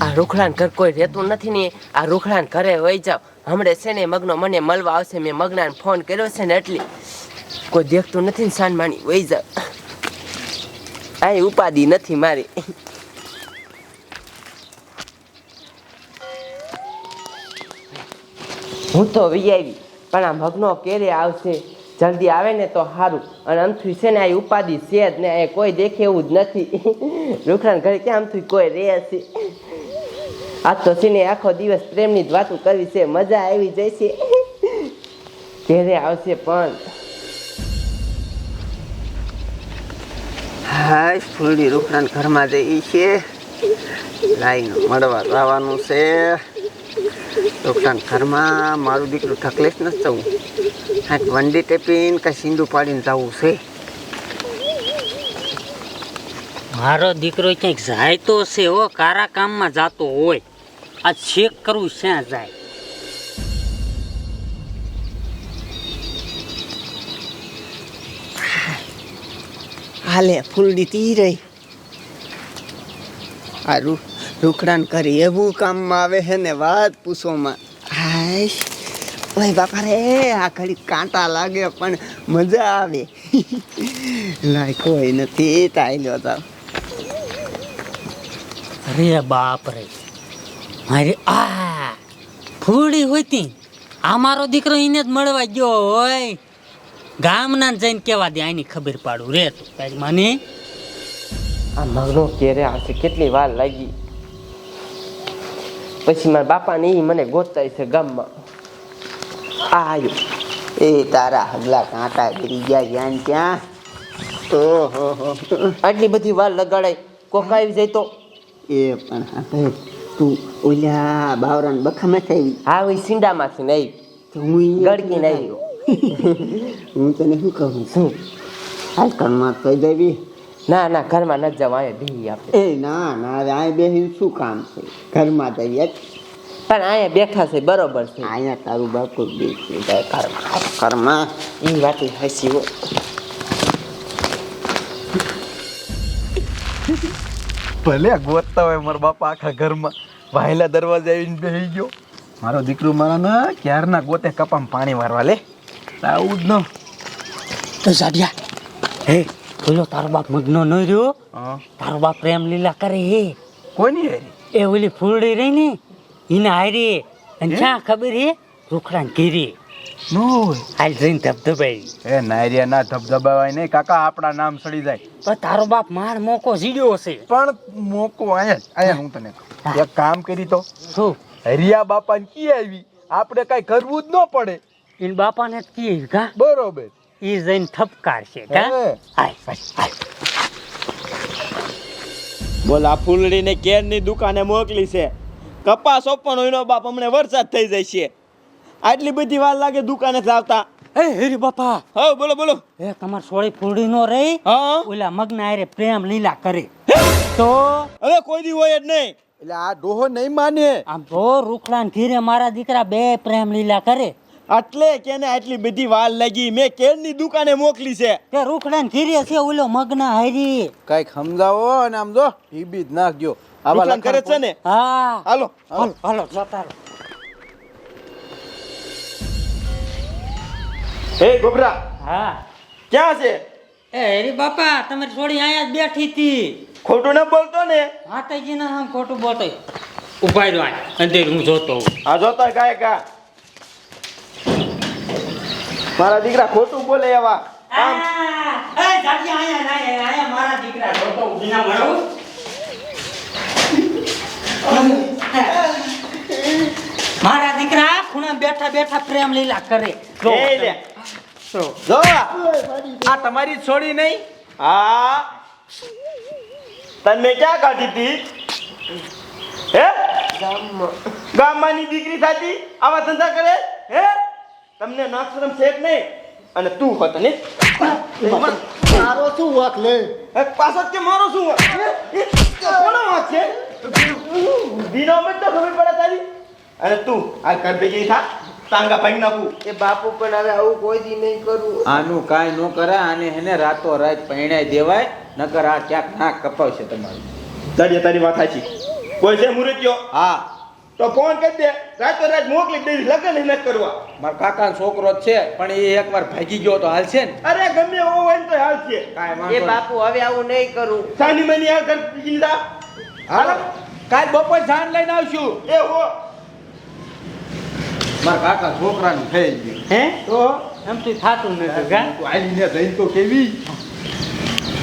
આ રૂખડાન ઘર કોઈ રહેતું નથી ને આ રૂખડાન ઘરે વહી જાવ હમણે છે ને મગનો મને મળવા આવશે. મેં મગનાને ફોન કર્યો છે ને એટલી કોઈ દેખતું નથી ને સાનમાની વહી જાવ આ ઉપાધિ નથી મારી. હું તો વિયાવી પણ આ મગનો કેરે આવશે. જલ્દી આવે ને તો સારું અને અમથું છે ને આ ઉપાધિ છે જ ને આ કોઈ દેખે એવું જ નથી. રૂખડાન ઘરે ક્યાં અમથું કોઈ રહે છે? આજ તો છે ને આખો દિવસ પ્રેમની જ વાતો કરવી છે મજા આવી જાય છે. ક્યારે આવશે પણ. હાય ફૂલડી રૂખડાન ઘરમાં જઈ છે. લાઈન મળવા જવાનું છે. રૂખડાન ઘરમાં મારું દીકરું ઠકલેશ નથી જવું. કાંઈક વંડી ટેપીને કાંઈ સિંધુ પાડીને જવું છે. મારો દીકરો ક્યાંક જાય તો છે હો કારા કામમાં જાતો હોય. આ ચેક કરવું શ્યાં જાય? હાલે ફૂલડી તી રહી. આ રૂ રૂખડાન કરી એવું કામમાં આવે છે ને વાત પૂછોમાં. હાય ઓય બાપા રે આ ઘડી કાંટા લાગે પણ મજા આવે. લાય કોઈ નથી તાયલો તો અરે બાપ રે. મારે આ ફૂડી હોતી મારો દીકરો એને જ મળવા ગયો હોય. ગામના જઈને કેવા દે, આની ખબર પાડું. રે તું મને. આ મગનો ક્યારે આવશે? કેટલી વાર લાગી? પછી મારા બાપાને એ મને ગોતાય છે ગામમાં. આ આવ્યો એ તારા હગલા કાંટા ગીરી ગયા જ્યાં ત્યાં. ઓહો. આટલી બધી વાર લગાડાય. કોક આવી જાય તો? એ પણ હા તું ઓલા બાવરાન બખામાં થઈ હા ઓય સિંડામાંથી નહીં તો હું ઈ નહીં હું તને શું કહું? શું? હાલ ઘરમાં તો દેવી ના ના ઘરમાં ન જવા અહીંયા બી આપણે એ ના ના હવે આ બેહી શું કામ છે? ઘરમાં જઈએ પણ અહીંયા બેઠા છે બરોબર છે. અહીંયા તારું બાપુ બેસ ઘરમાં ઘરમાં. એ વાત હસી હો. ભલે ગોતતા હોય મારા બાપા આખા ઘરમાં. વાહેલા દરવાજા આવીને બેસી ગયો. મારો દીકરો મારા ના ક્યારના ગોતે કપામાં પાણી મારવા લે. આવું જ ન. તો સાડિયા હે? બોલો તારો બાપ મગનો ન રહ્યો. તારો બાપ પ્રેમ લીલા કરે હે. કોની હેરી? એ ઓલી ફૂલડી રહી ને એને હારી અને ક્યાં ખબર હે? રૂખડાને ઘેરી હાલ જઈને ધબધબાઈ. એ નાયરિયા ના ધબધબાવાય નહીં કાકા આપણા નામ સડી જાય. પણ તારો બાપ માર મોકો સીડ્યો હશે. પણ મોકો અહીંયા અહીંયા હું તને કહું. એક કામ કરી તો. શું? હરિયા બાપાને કી આવી? આપણે કઈ કરવું જ ન પડે. બાપા ને કહે કા બરોબર. એ જઈને ઠપકારશે કા? હાય બોલ આ ફૂલડીને કેરની દુકાને મોકલી છે. કપાસ ઓપન હોય બાપ હમણે વરસાદ થઈ જાય છે. આટલી બધી વાર લાગે દુકાને આવતા. હે હેરી બાપા. હા બોલો બોલો. એ તમાર સોળી ફૂલડી નો રહી. હા. ઓલા મગના હારે પ્રેમ લીલા કરે. તો? હવે કોઈ દી હોય જ નહીં. એટલે આ ડોહો નહીં માને. આમ તો રૂખડા ઘીરે મારા દીકરા બે પ્રેમ લીલા કરે. એટલે કેને આટલી બધી વાલ લાગી. મેં કેરની દુકાને મોકલી છે. તે રૂખડા ઘીરે છે ઓલો મગના હારી. કંઈક સમજાવો અને આમ જો હીબી જ નાખજો. આવા દુકાન કરે છે ને? હા. હાલો. હાલો હાલો જતા રહો. હે ગોબરા હા. ક્યાં છે? એ હેરી બાપા તમે સોળી અહીંયા જ બેઠી હતી. ખોટું ના બોલતો ને? માતાજી ના આમ ખોટું બોલતો ઊભા રહ્યો અંતે હું જોતો. આ જોતા ગાય કા. મારા દીકરા ખોટું બોલે એવા. કામ એ જાજી આયા ના, આયા, મારા દીકરા જોતો ઊભીના મળું. મારા દીકરા ખૂણા બેઠા બેઠા પ્રેમ લીલા કરે. જો. આ તમારી છોડી નહીં? હા. તને ક્યાં કાઢી હતી? હે? ગામમાંની દીકરી થાતી આવા ધંધા કરે? હે? તમને નાશરમ છે કે નહીં? અને તું હોત ને? મારો શું વાક લે પાછો કે મારો શું વાંક? કોનો વાંક છે? દીનો મત તો ખબર પડે તારી? અને તું આ કર ભેગી થા? તાંગા ભાઈ નાખું. એ બાપુ પણ હવે આવું કોઈ દી નહીં કરું. આનું કાંઈ ન કરે આને હેને રાતો રાત પૈણાઈ દેવાય નકર આ ક્યાંક નાક કપાવશે તમારું. તારી તારી વાત સાચી. કોઈ છે મુરત્યો હા. તો ફોન કરી દે. રાતો રાત મોકલી દે લગન ન કરવા. મારા કાકા છોકરો જ છે પણ એ એકવાર ભાગી ગયો તો હાલશે ને? અરે ગમે એવો હોય તો હાલ છે કાંઈ એ બાપુ હવે આવું નહીં કરું. સાની મની આ કરતી જિંદા હાલ. કાલ બપોર જાન લઈને આવશું. એ હો. મારા કાકા છોકરાનું થઈ ગયું. હે? તો એમથી થતું નથી કા? તું આવીને જઈને તો કેવી?